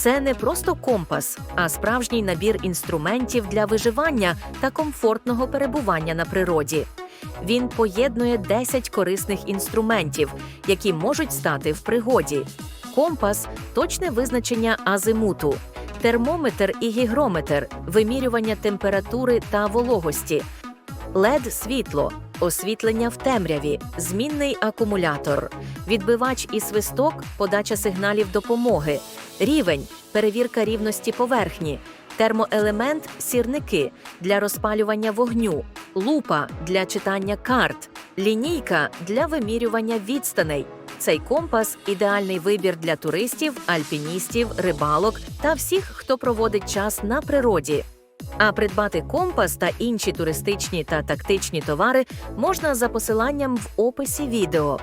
Це не просто компас, а справжній набір інструментів для виживання та комфортного перебування на природі. Він поєднує 10 корисних інструментів, які можуть стати в пригоді. Компас точне визначення азимуту, термометр і гігрометр, вимірювання температури та вологості, led світло, освітлення в темряві, змінний акумулятор, відбивач і свисток, подача сигналів допомоги, рівень, перевірка рівності поверхні, термоелемент сірники для розпалювання вогню, лупа для читання карт, лінійка для вимірювання відстаней. Цей компас ідеальний вибір для туристів, альпіністів, рибалок та всіх, хто проводить час на природі. А придбати компас та інші туристичні та тактичні товари можна за посиланням в описі відео.